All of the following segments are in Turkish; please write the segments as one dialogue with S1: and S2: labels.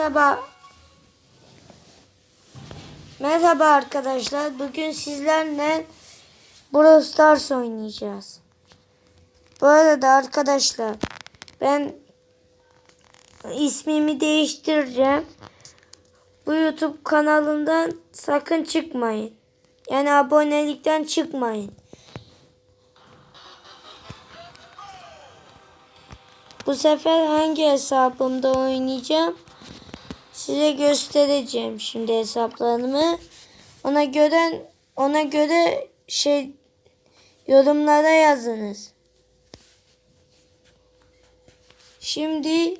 S1: Merhaba. Merhaba arkadaşlar. Bugün sizlerle Brawl Stars oynayacağız. Bu arada arkadaşlar ben ismimi değiştireceğim. Bu YouTube kanalından sakın çıkmayın. Yani abonelikten çıkmayın. Bu sefer hangi hesabımda oynayacağım? Size göstereceğim şimdi hesaplarımı. Ona göre ona göre şey yorumlara yazınız. Şimdi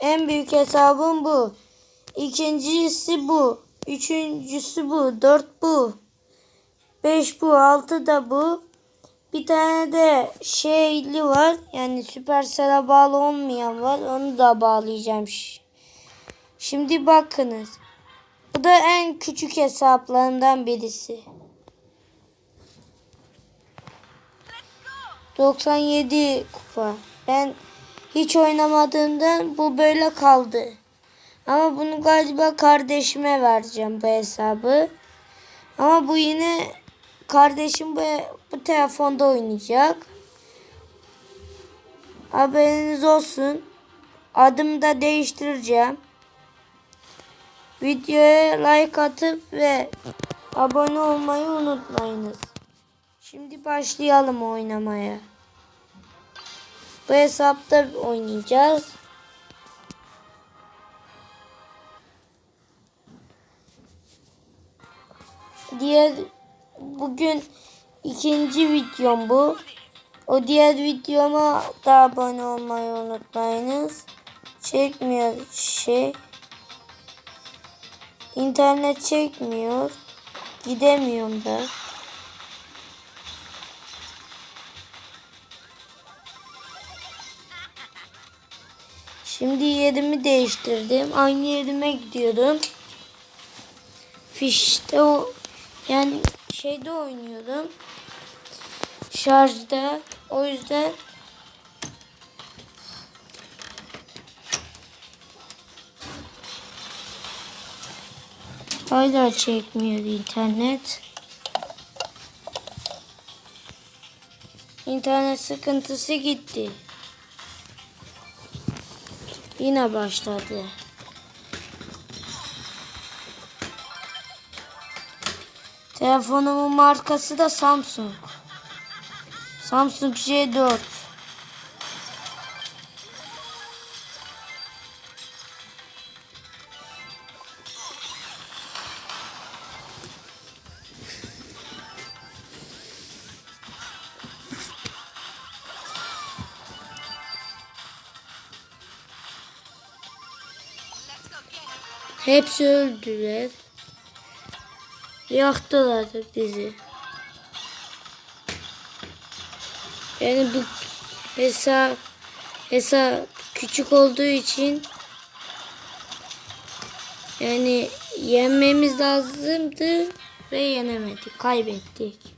S1: en büyük hesabım bu. İkincisi bu. Üçüncüsü bu. Dört bu. Beş bu. Altı da bu. Bir tane de şeyli var. Yani Supercell'e bağlı olmayan var. Onu da bağlayacağım. Şi- Şimdi bakınız. Bu da en küçük hesaplarından birisi. 97 kupa. Ben hiç oynamadığımdan bu böyle kaldı. Ama bunu galiba kardeşime vereceğim bu hesabı. Ama bu yine kardeşim bu, bu telefonda oynayacak. Haberiniz olsun. Adımı da değiştireceğim. Videoya like atıp ve abone olmayı unutmayınız. Şimdi başlayalım oynamaya. Bu hesapta oynayacağız. Diğer bugün ikinci videom bu. O diğer videoma da abone olmayı unutmayınız. Çekmiyor şey. İnternet çekmiyor. Gidemiyorum da. Şimdi yerimi değiştirdim. Aynı yerime gidiyorum. Fişte o yani şeyde oynuyorum. Şarjda. O yüzden hala çekmiyor internet. İnternet sıkıntısı gitti. Yine başladı. Telefonumun markası da Samsung. Samsung J4. Hepsi öldüler. Yaktılar bizi. Yani bu hesap hesap küçük olduğu için yani yenmemiz lazımdı ve yenemedik. Kaybettik.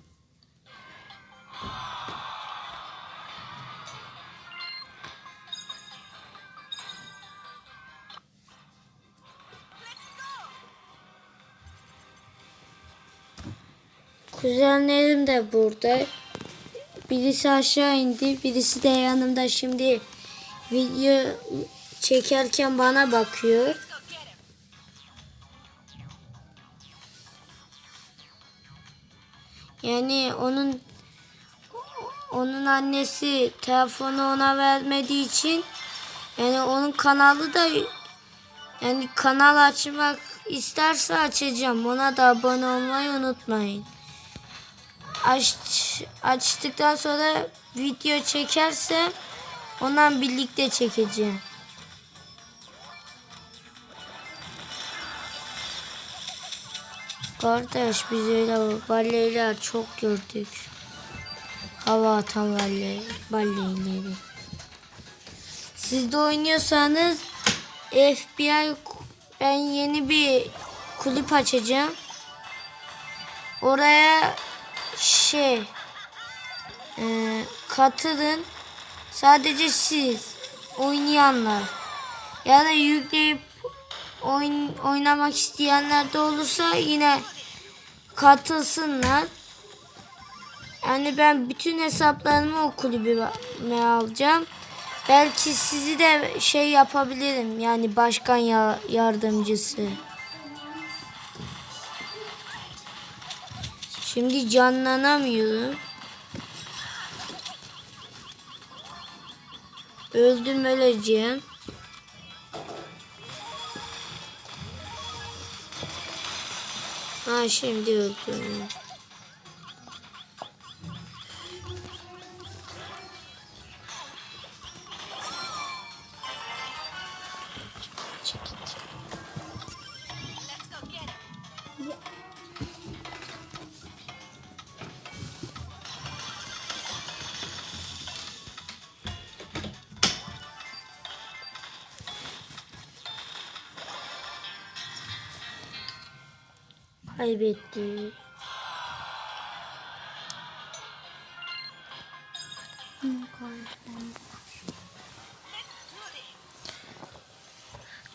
S1: Kuzenlerim de burada. Birisi aşağı indi, birisi de yanımda şimdi video çekerken bana bakıyor. Yani onun onun annesi telefonu ona vermediği için yani onun kanalı da yani kanal açmak isterse açacağım. Ona da abone olmayı unutmayın. Aç, açtıktan sonra video çekerse ondan birlikte çekeceğim. Kardeş biz öyle baleyler çok gördük. Hava atan baley, baleyleri. Siz de oynuyorsanız FBI ben yeni bir kulüp açacağım. Oraya şey e, katılın. Sadece siz oynayanlar ya da yükleyip oyun oynamak isteyenler de olursa yine katılsınlar. Yani ben bütün hesaplarımı o kulübüme alacağım. Belki sizi de şey yapabilirim. Yani başkan ya yardımcısı. Şimdi canlanamıyorum. Öldüm öleceğim. Ha şimdi öldüm. Kaybetti.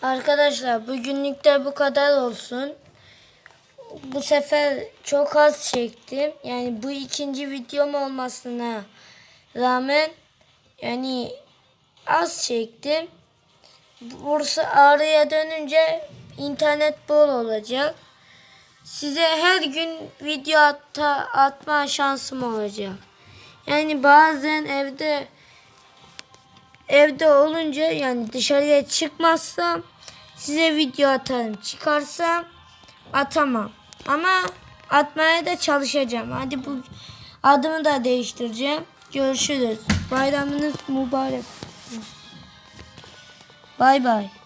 S1: Arkadaşlar bugünlük de bu kadar olsun. Bu sefer çok az çektim. Yani bu ikinci videom olmasına rağmen yani az çektim. Bursa Ağrı'ya dönünce internet bol olacak. Size her gün video atta, atma şansım olacak. Yani bazen evde evde olunca yani dışarıya çıkmazsam size video atarım. Çıkarsam atamam. Ama atmaya da çalışacağım. Hadi bu adımı da değiştireceğim. Görüşürüz. Bayramınız mübarek. Bay bay.